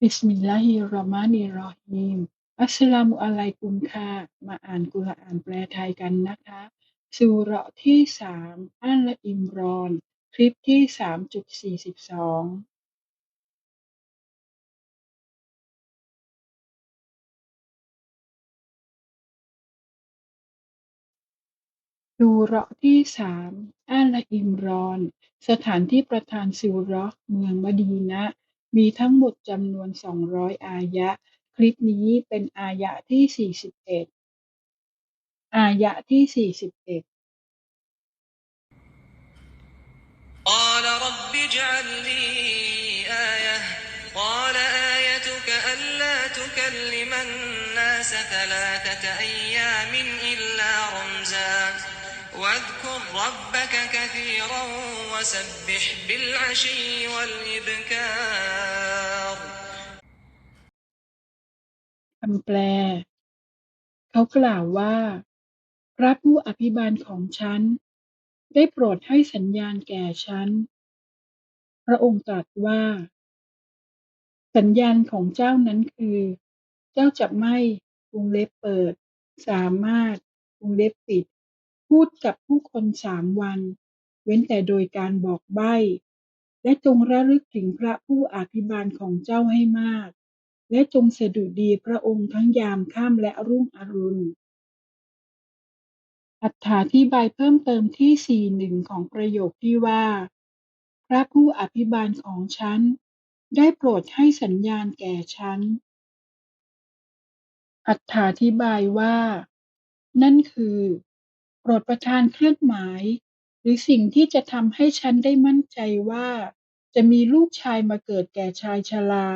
บิสมิลลาฮิรเราะห์มานิรเราะฮีม อัสสลามุอะลัยกุมค่ะ มาอ่านกุรอานแปลไทยกันนะคะ ซูเราะห์ที่สามอัลอิมรอน คลิปที่สามจุดสี่สิบสองซูเราะห์ที่สามอัลอิมรอน สถานที่ประทานซูเราะห์เมืองมะดีนะห์ มีทั้งหมดจำนวนสองร้อยอายะห์คลิปนี้เป็นอายะห์ที่สี่สิบเอ็ดอายะห์ที่สี่สิบเอ็ด قال رب اجعل لي آية قال آيتك ألا تكلم الناس ثلاثة أيام إلا رمزا واذكر ربك كثيرا وسبح بالعشي والإبكار คำแปล เขากล่าวว่า พระผู้อภิบาลของฉัน ได้โปรดให้สัญญาณแก่ฉัน พระองค์ตรัสว่า สัญญาณของเจ้านั้นคือ เจ้าจะไม่วงเล็บเปิด สามารถวงเล็บปิด พูดกับผู้คนสามวัน เว้นแต่โดยการบอกใบ้และจงระลึกถึงพระผู้อภิบาลของเจ้าให้มาก และจงสดุดีพระองค์ทั้งยามค่ำและรุ่งอรุณอรรถาธิบายเพิ่มเติมที่สี่หนึ่งของประโยคที่ว่า พระผู้อภิบาลของฉัน ได้โปรดให้สัญญาณแก่ฉันอรรถาธิบายว่า นั่นคือ โปรดประทานเครื่องหมาย รือสิ่งที่จะทำให้ฉันได้มั่นใจว่า จะมีลูกชายมาเกิดแก่ชายชรา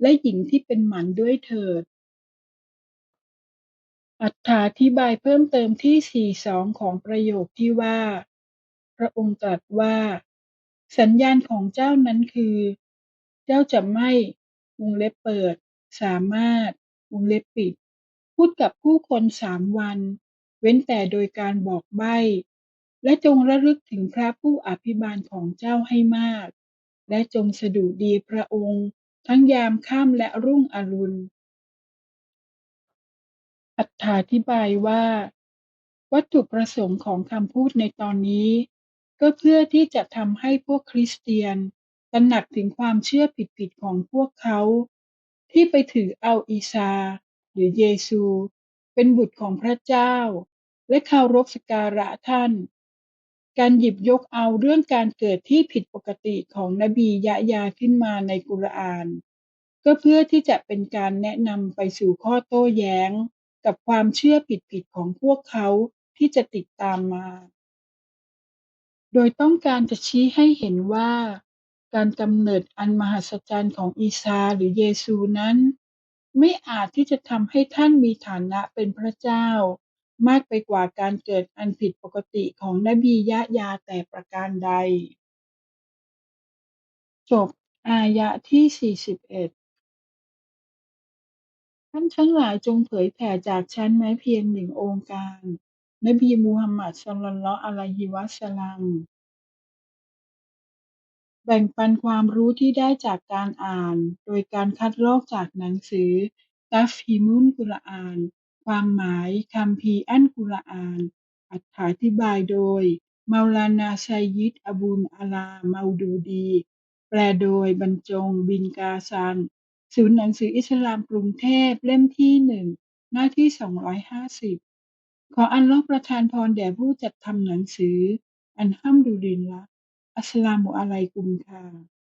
และหญิงที่เป็นหมันด้วยเถิดอรรถาธิบายเพิ่มเติมที่สี่สองของประโยคที่ว่า พระองค์ตรัสว่า สัญญาณของเจ้านั้นคือ เจ้าจะไม่วงเล็บเปิด สามารถวงเล็บปิด พูดกับผู้คนสามวัน เว้นแต่โดยการบอกใบ้ และจงระลึกถึงพระผู้อภิบาลของเจ้าให้มาก และจงสดุดีพระองค์ ทั้งยามค่ำและรุ่งอรุณอรรถาธิบายว่า วัตถุประสงค์ของคำพูดในตอนนี้ ก็เพื่อที่จะทำให้พวกคริสเตียนตระหนักถึงความเชื่อผิดๆของพวกเขา ที่ไปถือเอาอีซา หรือเยซู เป็นบุตรของพระเจ้า และเคารพสการะท่าน การหยิบยกเอาเรื่องการเกิดที่ผิดปกติของนบียะยาขึ้นมาในกุรอาน ก็เพื่อที่จะเป็นการแนะนำไปสู่ข้อโต้แย้ง กับความเชื่อผิดๆของพวกเขาที่จะติดตามมา โดยต้องการจะชี้ให้เห็นว่า การกำเนิดอันมหัศจรรย์ของอีซาหรือเยซูนั้น ไม่อาจที่จะทำให้ท่านมีฐานะเป็นพระเจ้า มากไปกว่าการเกิดอันผิดปกติของนบียะยาแต่ประการใด จบ อายะที่สี่สิบเอ็ดท่านทั้งหลายจงเผยแผ่จากฉันแม้เพียงหนึ่งองค์การ นบีมูฮัมหมัดศ็อลลัลลอฮุอะลัยฮิวะซัลลัม แบ่งปันความรู้ที่ได้จากการอ่าน โดยการคัดลอกจากหนังสือตัฟฮีมุลกุรอาน ความหมายคัมภีร์อัลกุรอาน อรรถาธิบายโดย เมาลานาไซยิด อบูลอาลาเมาดูดี แปลโดยบรรจง บินกาซัน ศูนย์หนังสืออิสลามกรุงเทพเล่มที่หนึ่งหน้าที่สองร้อยห้าสิบขออัลลาะห์ประทานพรแด่ผู้จัดทำหนังสือ อัลฮัมดุลิลละอัสสลามุอะลัยกุมค่ะ